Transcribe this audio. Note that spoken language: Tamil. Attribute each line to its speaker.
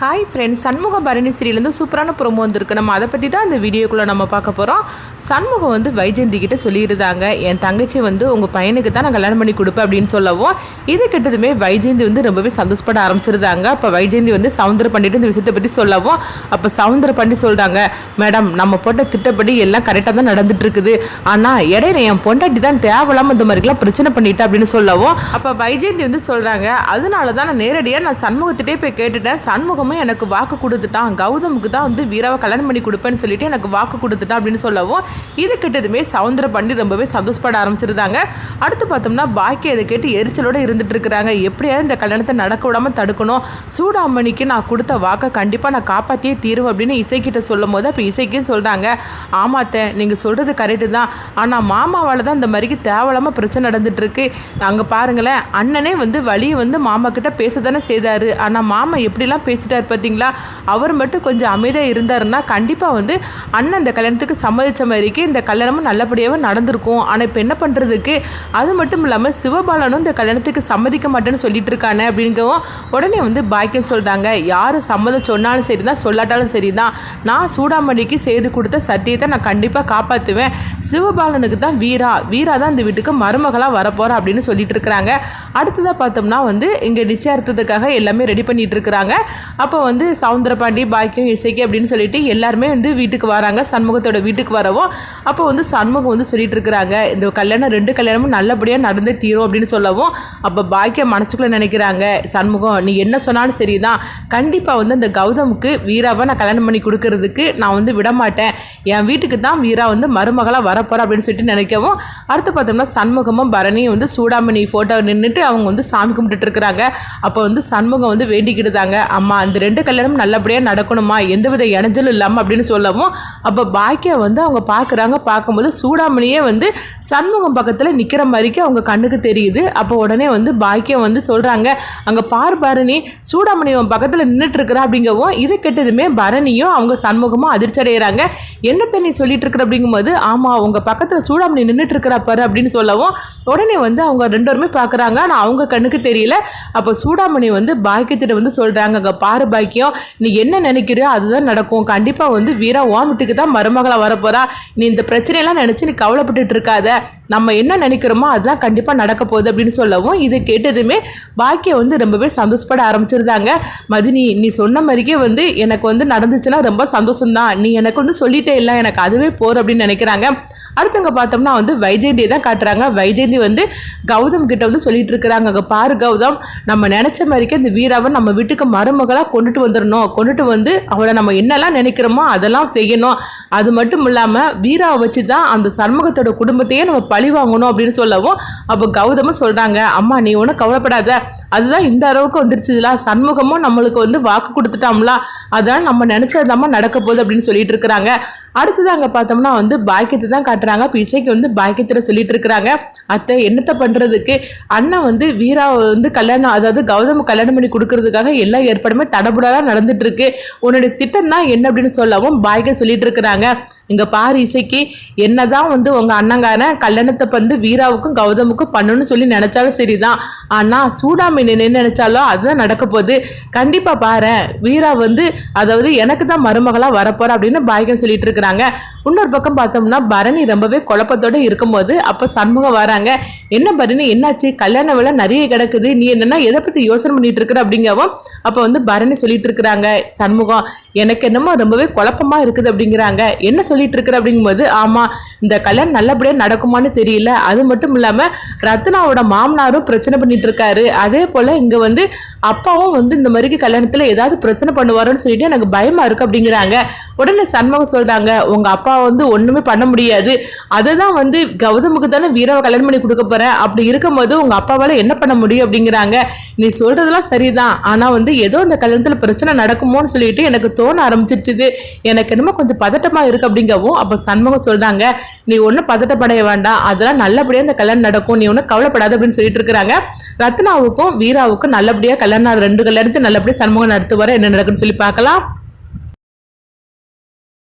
Speaker 1: ஹாய் ஃப்ரெண்ட்ஸ் சண்முக பரணி சீரியலேருந்து சூப்பரான ப்ரோமோ வந்திருக்கு. நம்ம அதை பற்றி தான் இந்த வீடியோக்குள்ளே நம்ம பார்க்க போகிறோம் சண்முகம் வந்து வைஜெயந்தி கிட்ட சொல்லியிருந்தாங்க. என் தங்கச்சி வந்து உங்கள் பையனுக்கு தான் நான் கல்யாணம் பண்ணி கொடுப்பேன் அப்படின்னு சொல்லவும் இது கிட்டதுமே வைஜெயந்தி வந்து ரொம்பவே சந்தோஷப்பட ஆரம்பிச்சிருந்தாங்க. அப்போ வைஜெயந்தி வந்து சவுந்தர பண்ணிட்டு இந்த விஷயத்தை பற்றி சொல்லவும் அப்போ சவுந்தர பண்ணி சொல்கிறாங்க மேடம் நம்ம போட்ட திட்டப்படி எல்லாம் கரெக்டாக தான் நடந்துட்டுருக்குது ஆனால் இடையில என் பொண்டாட்டி தான் தேவையில்லாமல் இந்த மாதிரிலாம் பிரச்சனை பண்ணிட்டேன் அப்படின்னு சொல்லவும் அப்போ வைஜெயந்தி வந்து சொல்கிறாங்க அதனால தான் நான் நேரடியாக நான் சண்முகத்திட்டே போய் கேட்டுட்டேன். சண்முகம் சண்முகமும் எனக்கு வாக்கு கொடுத்துட்டான். கௌதமுக்கு தான் வந்து வீராவை கல்யாணம் பண்ணி கொடுப்பேன்னு சொல்லிட்டு எனக்கு வாக்கு கொடுத்துட்டான் அப்படின்னு சொல்லவும் இது கிட்டதுமே சவுந்தர பண்ணி ரொம்பவே சந்தோஷப்பட ஆரம்பிச்சிருந்தாங்க. அடுத்து பார்த்தோம்னா பாக்கி இதை கேட்டு எரிச்சலோட இருந்துட்டு இருக்கிறாங்க. எப்படியாவது இந்த கல்யாணத்தை நடக்க விடாமல் தடுக்கணும். சூடாமணிக்கு நான் கொடுத்த வாக்கை கண்டிப்பாக நான் காப்பாற்றியே தீருவேன் அப்படின்னு இசைக்கிட்ட சொல்லும் போது அப்போ இசைக்கும் சொல்கிறாங்க ஆமாத்த நீங்கள் சொல்கிறது கரெக்டு தான். ஆனால் மாமாவால் தான் இந்த மாதிரிக்கு தேவையில்லாமல் பிரச்சனை நடந்துட்டுருக்கு அங்கே பாருங்களேன் அண்ணனே வந்து வழியை வந்து மாமா கிட்ட பேச தானே செய்தார். ஆனால் மாமா எப்படிலாம் பேசிட்டார் பார்த்தீங்களா? அவர் மட்டும் கொஞ்சம் அமைதியாக இருந்தாருன்னா கண்டிப்பாக வந்து அண்ணன் இந்த கல்யாணத்துக்கு சம்மதிச்ச மாதிரிக்கு இந்த கல்யாணமும் நல்லபடியாகவே நடந்திருக்கும். ஆனால் இப்போ என்ன பண்ணுறதுக்கு அது மட்டும் இல்லாமல் சிவபாலனும் இந்த கல்யாணத்துக்கு சம்மதிக்க மாட்டேன்னு சொல்லிட்டு இருக்கானே அப்படிங்கவும் உடனே வந்து பாக்கியம் சொல்கிறாங்க யார் சம்மதம் சொன்னாலும் சரி தான் சொல்லாட்டாலும் சரி தான் நான் சூடாமணிக்கு செய்து கொடுத்த சத்தியத்தை நான் கண்டிப்பாக காப்பாற்றுவேன் சிவபாலனுக்கு தான் வீரா. வீரா தான் இந்த வீட்டுக்கு மருமகளாக வரப்போகிறா அப்படின்னு சொல்லிட்டு இருக்கிறாங்க. அடுத்ததாக பார்த்தோம்னா வந்து இங்கே நிச்சயார்த்தத்துக்காக எல்லாமே ரெடி பண்ணிட்டு இருக்கிறாங்க. அப்போ வந்து சவுந்தரபாண்டி பாக்கியம் இசைக்கு அப்படின்னு சொல்லிட்டு எல்லாருமே வந்து வீட்டுக்கு வராங்க. சண்முகத்தோட வீட்டுக்கு வரவும் அப்போ வந்து சண்முகம் வந்து சொல்லிட்டு இருக்கிறாங்க. இந்த கல்யாணம் ரெண்டு கல்யாணமும் நல்லபடியாக நடந்தே தீரும் அப்படின்னு சொல்லவும் அப்போ பாக்கியம் மனசுக்குள்ளே நினைக்கிறாங்க. சண்முகம் நீ என்ன சொன்னாலும் சரி தான் கண்டிப்பாக வந்து அந்த கௌதமுக்கு வீராவை நான் கல்யாணம் பண்ணி கொடுக்கறதுக்கு நான் வந்து விட மாட்டேன் என் வீட்டுக்கு தான் வீரா வந்து மருமகளாக வரப்போகிறா அப்படின்னு சொல்லிட்டு நினைக்கவும் அடுத்து பார்த்தோம்னா சண்முகமும் பரணியும் வந்து சூடாமணி ஃபோட்டோ நின்றுட்டு அவங்க வந்து சாமி கும்பிட்டுட்டு இருக்கிறாங்க. அப்போ வந்து சண்முகம் வந்து வேண்டிக்கிட்டுதாங்க. அம்மா அந்த ரெண்டு கல்யாணம் நல்லபடியாக நடக்கணுமா? எந்தவித இணைஞ்சலும் இல்லாமல் அப்படின்னு சொல்லவும் அப்போ பாக்கியா வந்து அவங்க பார்க்குறாங்க. பார்க்கும்போது சூடாமணியே வந்து சண்முகம் பக்கத்தில் நிற்கிற மாதிரிக்கு அவங்க கண்ணுக்கு தெரியுது. அப்போ உடனே வந்து பாக்கியம் வந்து சொல்கிறாங்க அங்கே பார் பரணி சூடாமணி பக்கத்தில் நின்றுட்டு இருக்கிறா அப்படிங்கவும் இதை கெட்டதுமே பரணியும் அவங்க சண்முகமும் அதிர்ச்சி அடைகிறாங்க என்ன தண்ணி சொல்லிட்டு இருக்கிற அப்படிங்கும்போது ஆமாம் உங்கள் பக்கத்தில் சூடாமணி நின்றுட்டு இருக்கிறா பாரு அப்படின்னு சொல்லவும் உடனே வந்து அவங்க ரெண்டு பேருமே பார்க்குறாங்க ஆனால் அவங்க கண்ணுக்கு தெரியல. அப்போ சூடாமணி வந்து பாக்கியத்திட்ட வந்து சொல்கிறாங்க அங்கே பாரு பாக்கியம் நீ என்ன நினைக்கிறியோ அதுதான் நடக்கும். கண்டிப்பாக வந்து வீரா ஓமிட்டுக்கு தான் மருமகளாக வரப்போறா. நீ இந்த பிரச்சனையெல்லாம் நினச்சி நீ கவலைப்பட்டுட்டு இருக்காத. நம்ம என்ன நினைக்கிறோமோ அதுதான் கண்டிப்பாக நடக்க போகுது அப்படின்னு சொல்லவும் இது கேட்டதுமே பாக்கியம் வந்து ரொம்பவே சந்தோஷப்பட ஆரம்பிச்சிருந்தாங்க. மதினி நீ சொன்ன மாதிரிக்கே வந்து எனக்கு வந்து நடந்துச்சுன்னா ரொம்ப சந்தோஷம்தான். நீ எனக்கு வந்து சொல்லிட்டே இல்லை எனக்கு அதுவே போகிற அப்படின்னு நினைக்கிறாங்க. அடுத்தவங்க பார்த்தோம்னா வந்து வைஜெயந்தியை தான் காட்டுறாங்க. வைஜெயந்தி வந்து கௌதம் கிட்ட வந்து சொல்லிட்டு இருக்கிறாங்க. அங்கே பாரு கௌதம் நம்ம நினச்ச மாதிரிக்கே இந்த வீராவை நம்ம வீட்டுக்கு மருமகளாக கொண்டுட்டு வந்துடணும் கொண்டுட்டு வந்து அவளை நம்ம என்னெல்லாம் நினைக்கிறோமோ அதெல்லாம் செய்யணும். அது மட்டும் இல்லாமல் வீராவை வச்சு தான் அந்த சண்முகத்தோட குடும்பத்தையே நம்ம பழி வாங்கணும் அப்படின்னு சொல்லவும் அப்போ கௌதமும் சொல்கிறாங்க அம்மா நீ ஒன்றும் கவலைப்படாத. அதுதான் இந்த அளவுக்கு வந்துருச்சுல. சண்முகமும் நம்மளுக்கு வந்து வாக்கு கொடுத்துட்டாம்ல. அதெல்லாம் நம்ம நினச்சதாம்மா நடக்க போகுது அப்படின்னு சொல்லிட்டு இருக்கிறாங்க. அடுத்தது அங்கே பார்த்தோம்னா வந்து பாக்கியத்தை தான் காட்டுறாங்க. பிசைக்கு இசைக்கு வந்து பாக்கியத்தில் சொல்லிட்டு இருக்கிறாங்க. அத்தை என்னத்தை பண்ணுறதுக்கு அண்ணன் வந்து வீராவை வந்து கல்யாணம் அதாவது கௌதம் கல்யாணம் பண்ணி கொடுக்கறதுக்காக எல்லா ஏற்பாடுமே தடபுடாதான் நடந்துட்டு இருக்கு. உன்னுடைய திட்டம் தான் என்ன அப்படின்னு சொல்லவும் பாக்கியம் சொல்லிட்டு இருக்கிறாங்க. இங்கே பாரு இசைக்கு என்னதான் வந்து உங்கள் அண்ணங்காரன் கல்யாணத்தை வந்து வீராவுக்கும் கௌதமுக்கும் பண்ணணும்னு சொல்லி நினச்சாலும் சரிதான். ஆனால் சூடாமி என்ன நினச்சாலும் அதுதான் நடக்க போகுது. கண்டிப்பாக பாரு வீரா வந்து அதாவது எனக்கு தான் மருமகளாக வரப்போற அப்படின்னு பாய்கன் சொல்லிட்டு இருக்கிறாங்க. இன்னொரு பக்கம் பார்த்தோம்னா பரணி ரொம்பவே குழப்பத்தோடு இருக்கும்போது அப்போ சண்முகம் வராங்க. என்ன பரணி என்னாச்சு? கல்யாண வேலை நிறைய கிடக்குது. நீ என்னன்னா எதை பற்றி யோசனை பண்ணிட்டு இருக்கிற அப்படிங்கவும் அப்போ வந்து பரணி சொல்லிட்டு இருக்கிறாங்க. சண்முகம் எனக்கு என்னமோ ரொம்பவே குழப்பமாக இருக்குது அப்படிங்கிறாங்க. என்ன சொல்லிட்டு இருக்கிற அப்படிங்கும்போது ஆமா இந்த கல்யாணம் நல்லபடியாக நடக்குமான்னு தெரியல. அது மட்டும் இல்லாமல் ரத்னாவோட மாமனாரும் பிரச்சனை பண்ணிட்டு இருக்காரு அதே போல இங்க வந்து அப்பாவும் வந்து இந்த மாதிரிக்கு கல்யாணத்தில் ஏதாவது பிரச்சனை பண்ணுவாருன்னு சொல்லிட்டு எனக்கு பயமா இருக்கு அப்படிங்கிறாங்க. உடனே சண்முகம் சொல்றாங்க உங்க அப்பா வந்து ஒண்ணுமே பண்ண முடியாது. அதுதான் வந்து கௌதமுக்கு தானே வீராவை கல்யாணம் பண்ணி கொடுக்க போறேன். அப்படி இருக்கும்போது உங்க அப்பாவால என்ன பண்ண முடியும்? அப்படிங்கிறாங்க. நீ சொல்றதெல்லாம் சரிதான். ஆனா வந்து ஏதோ இந்த கல்யாணத்துல பிரச்சனை நடக்குமோன்னு சொல்லிட்டு எனக்கு தோண ஆரம்பிச்சிருச்சுது. எனக்கு என்னமோ கொஞ்சம் பதட்டமா இருக்கு அப்படிங்கவும் அப்ப சண்முகம் சொல்றாங்க நீ ஒன்றும் பதட்டப்படைய வேண்டாம். அதெல்லாம் நல்லபடியா இந்த கல்யாணம் நடக்கும். நீ ஒன்றும் கவலைப்படாத அப்படின்னு சொல்லிட்டு இருக்கிறாங்க. ரத்னாவுக்கும் வீராவுக்கும் நல்லபடியா கல்யாணம் ரெண்டு கல்யாணத்தை நல்லபடியாக சண்முகம் நடத்துவார என்ன நடக்குன்னு சொல்லி பார்க்கலாம்.